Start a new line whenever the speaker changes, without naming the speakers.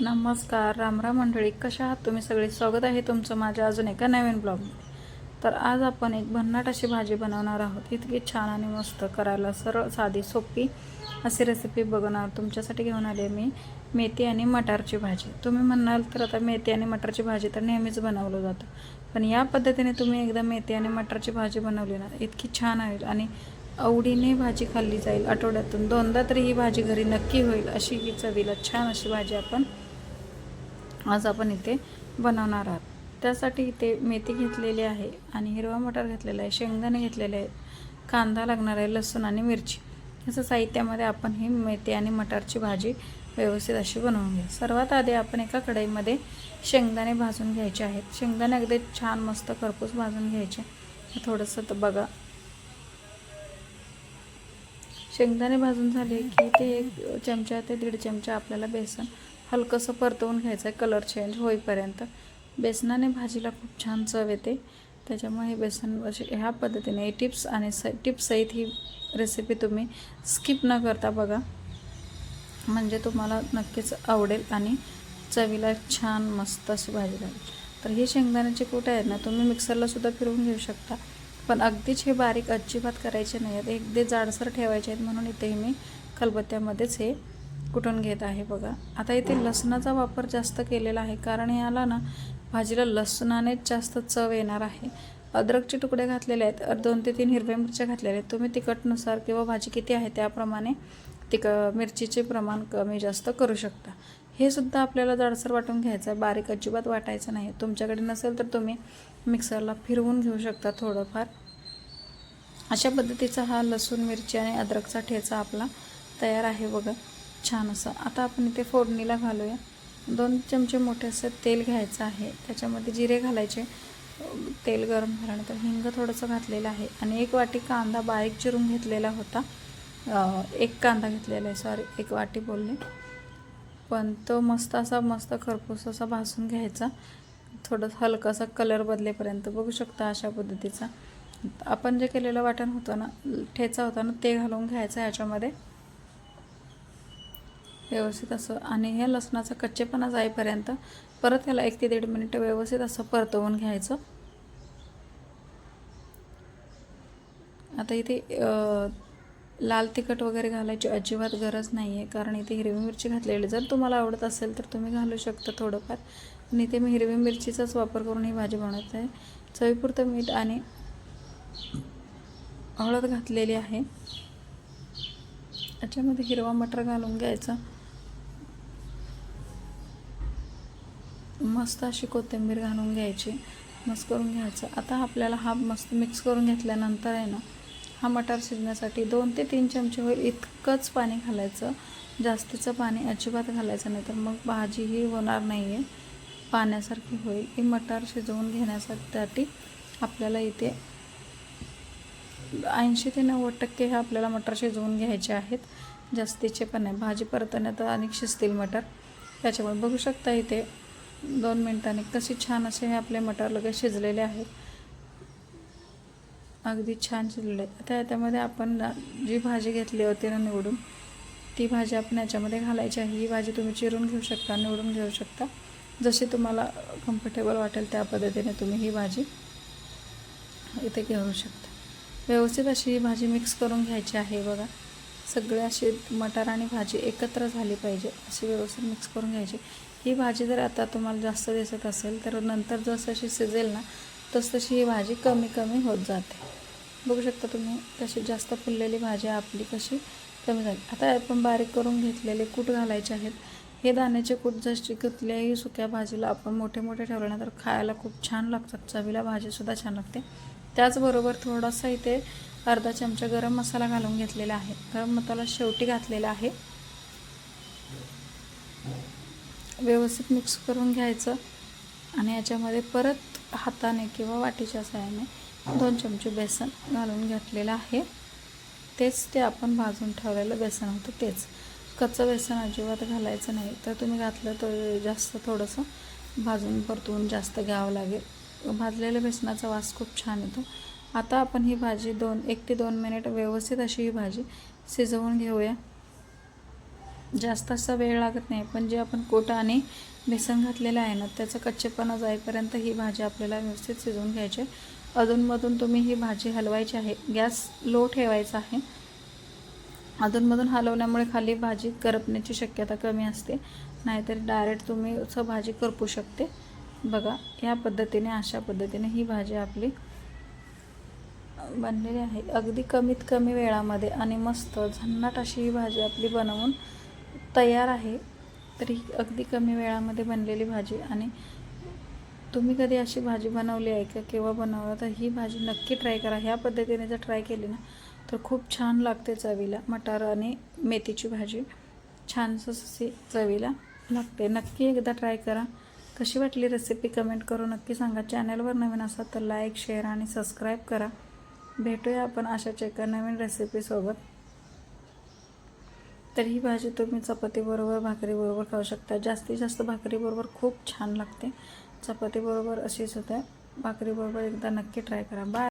नमस्कार रामराम मंडळी. कशा आहात तुम्ही सगळे? स्वागत आहे तुमचं माझ्या अजून एका नवीन ब्लॉगमध्ये. तर आज आपण एक भन्नाट अशी भाजी बनवणार आहोत. इतकी छान आणि मस्त करायला सरळ साधी सोपी अशी रेसिपी बघणार. तुमच्यासाठी घेऊन आली आहे मी मेथी आणि मटारची भाजी. तुम्ही म्हणाल तर आता मेथी आणि मटारची भाजी तर नेहमीच बनवलं जातं. पण या पद्धतीने तुम्ही एकदा मेथी आणि मटारची भाजी बनवली ना इतकी छान आहे आणि आवडीने भाजी खाल्ली जाईल. आठवड्यातून दोनदा तरी ही भाजी घरी नक्की होईल अशी ही चवीला छान अशी भाजी आपण आज आपण इथे बनवणार आहात. त्यासाठी इथे मेथी घेतलेली आहे आणि हिरवा मटार घेतलेला आहे शेंगदाणे घेतलेले आहेत कांदा लागणार आहे लसूण आणि मिरची. असं साहित्यामध्ये आपण ही मेथी आणि मटारची भाजी व्यवस्थित अशी बनवून घ्या सर्वात आधी आपण एका कढईमध्ये शेंगदाणे भाजून घ्यायचे आहेत. शेंगदाणे अगदी छान मस्त खरपूस भाजून घ्यायचे. थोडंसं तर बघा. शेंगदाणे भाजून झाले की ते एक चमचा ते दीड चमचा आपल्याला बेसन हलकंसं परतवून घ्यायचं आहे कलर चेंज होईपर्यंत. बेसनाने भाजीला खूप छान चव येते. त्याच्यामुळे हे बेसन अशी ह्या पद्धतीने टिप्स आणि स टिप्ससहित ही रेसिपी तुम्ही स्किप न करता बघा. म्हणजे तुम्हाला नक्कीच आवडेल आणि चवीला छान मस्त अशी भाजी लागेल. तर ही शेंगदाण्याची कुठे आहेत ना तुम्ही मिक्सरलासुद्धा फिरवून घेऊ शकता. पण अगदीच हे बारीक अजिबात करायचे नाही आहेत. एकदी जाडसर ठेवायचे आहेत म्हणून इथे मी खलबत्त्यामध्येच हे कुठून घेत आहे बघा. आता इथे लसणाचा वापर जास्त केलेला आहे. कारण ह्याला ना भाजीला लसणानेच जास्त चव येणार आहे. अद्रकचे तुकडे घातलेले आहेत. दोन ते तीन हिरव्या मिरच्या घातलेल्या आहेत. तुम्ही तिखटनुसार किंवा भाजी किती आहे त्याप्रमाणे तिक मिरचीचे प्रमाण कमी जास्त करू शकता. हे सुद्धा आपल्याला जाडसर वाटून घ्यायचं आहे. बारीक अजिबात वाटायचं नाही. तुमच्याकडे नसेल तर तुम्ही मिक्सरला फिरवून घेऊ शकता थोडंफार. अशा पद्धतीचा हा लसूण मिरची आणि अद्रकचा ठेचा आपला तयार आहे बघा. छान असं. आता आपण इथे फोडणीला घालूया. दोन चमचे मोठे असं तेल घ्यायचं आहे. त्याच्यामध्ये जिरे घालायचे. तेल गरम झाल्यानंतर हिंग थोडंसं घातलेलं आहे. आणि एक वाटी कांदा बारीक चिरून घेतलेला होता. एक कांदा घेतलेला आहे. सॉरी एक वाटी बोलले. पण तो मस्त असा मस्त खरपूस असा भासून घ्यायचा. थोडं हलकासा कलर बदलेपर्यंत. बघू शकता अशा पद्धतीचा. आपण जे केलेलं वाटण होतं ना ठेचा होता ना ते घालून घ्यायचं ह्याच्यामध्ये व्यवस्थित असं आणि हे लसणाचा कच्चेपणा जाईपर्यंत परत याला एक ते दीड मिनिट व्यवस्थित असं परतवून घ्यायचं. आता इथे लाल तिखट वगैरे घालायची अजिबात गरज नाही आहे कारण इथे हिरवी मिरची घातलेली. जर तुम्हाला आवडत असेल तर तुम्ही घालू शकता थोडंफार. आणि इथे मी हिरवी मिरचीचाच वापर करून ही भाजी बनवत. आहे चवीपुरतं मीठ आणि हळद घातलेली आहे. याच्यामध्ये हिरवा मटर घालून घ्यायचा. मस्त अशी कोथिंबीर घालून घ्यायची मस्त करून घ्यायचं. आता आपल्याला हा मस्त मिक्स करून घेतल्यानंतर आहे ना हा मटार शिजण्यासाठी दोन ते तीन चमचे होईल इतकंच पाणी घालायचं. जास्तीचं पाणी अजिबात घालायचं नाही तर मग भाजी ही होणार नाही आहे पाण्यासारखी होईल. ही मटार शिजवून घेण्यासाठी आपल्याला इथे ऐंशी ते नव्वद टक्के हे आपल्याला मटार शिजवून घ्यायचे आहेत. जास्तीचे पण आहे भाजी परतण्यात अनेक शिजतील मटर. त्याच्यामुळे बघू शकता इथे दोन मिनटांनी. कसे छान असे हे आपले मटार लगेच शिजलेले आहेत. अगदी छान शिजलेले. आता याच्यामध्ये आपण जी भाजी घेतली होती ना निवडून ती भाजी आपण याच्यामध्ये घालायची आहे. ही भाजी तुम्ही चिरून घेऊ शकता निवडून घेऊ शकता. जशी तुम्हाला कम्फर्टेबल वाटेल त्या पद्धतीने तुम्ही ही भाजी इथे घेऊ शकता. व्यवस्थित अशी ही भाजी मिक्स करून घ्यायची आहे बघा. सगळे असे मटार आणि भाजी एकत्र झाली पाहिजे. अशी व्यवस्थित मिक्स करून घ्यायची. ही भाजी जर आता तुम्हाला जास्त दिसत असेल तर नंतर जसं शिजेल ना तस तशी ही भाजी कमी कमी होत जाते. बघू शकता तुम्ही कशी जास्त फुललेली भाजी आपली कशी कमी झाली. आता आपण बारीक करून घेतलेले कूट घालायचे आहेत. हे दाण्याचे कूट जशी कुठल्याही सुक्या भाजीला आपण मोठे मोठे ठेवल्यानंतर खायला खूप छान लागतात. चवीला भाजीसुद्धा छान लागते. त्याचबरोबर थोडासा इथे अर्धा चमचा गरम मसाला घालून घेतलेला आहे. गरम मसाला शेवटी घातलेला आहे. व्यवस्थित मिक्स करून घ्यायचं आणि याच्यामध्ये परत हाताने किंवा वाटीच्या साह्याने दोन चमचे बेसन घालून घेतलेलं आहे. तेच ते आपण भाजून ठेवलेलं बेसन होतं तेच. कच्चं बेसन अजिबात घालायचं नाही. तर तुम्ही घातलं तर जास्त थोडंसं भाजून परतून जास्त घ्यावं लागेल. भाजलेल्या बेसनाचा वास खूप छान येतो. आता आपण ही भाजी दोन एक ते दोन मिनिट व्यवस्थित अशी ही भाजी शिजवून घेऊया. जास्त असा वेळ लागत नाही. पण जे आपण कोटा आणि बेसन घातलेलं आहे ना त्याचं कच्चेपणा जाईपर्यंत ही भाजी आपल्याला व्यवस्थित शिजवून घ्यायची आहे. अधूनमधून तुम्ही ही भाजी हलवायची आहे. गॅस लो ठेवायचा आहे. अधूनमधून हलवल्यामुळे खाली भाजी करपण्याची शक्यता कमी असते. नाहीतर डायरेक्ट तुम्ही असं भाजी करपू शकते. बघा या पद्धतीने अशा पद्धतीने ही भाजी आपली बनलेली आहे. अगदी कमीत कमी वेळामध्ये आणि मस्त झन्नाट अशी ही भाजी आपली बनवून तयार आहे तर ही अगदी कमी वेळामध्ये बनलेली भाजी आणि तुम्ही कधी अशी भाजी बनवली आहे का केव्हा बनवलं तर ही भाजी नक्की ट्राय करा. ह्या पद्धतीने जर ट्राय केली ना तर खूप छान लागते चवीला. मटार आणि मेथीची भाजी छानसं अशी चवीला लागते. नक्की एकदा ट्राय करा. कशी वाटली रेसिपी कमेंट करून नक्की सांगा. चॅनलवर नवीन असाल तर लाईक शेअर आणि सबस्क्राईब करा. भेटूया आपण अशाच एका नवीन रेसिपीसोबत तर ही भाजी तुम्ही चपातीबरोबर भाकरीबरोबर खाऊ शकता. जास्तीत जास्त भाकरीबरोबर खूप छान लागते. चपातीबरोबर अशीच होते. भाकरीबरोबर एकदा नक्की ट्राय करा. बाय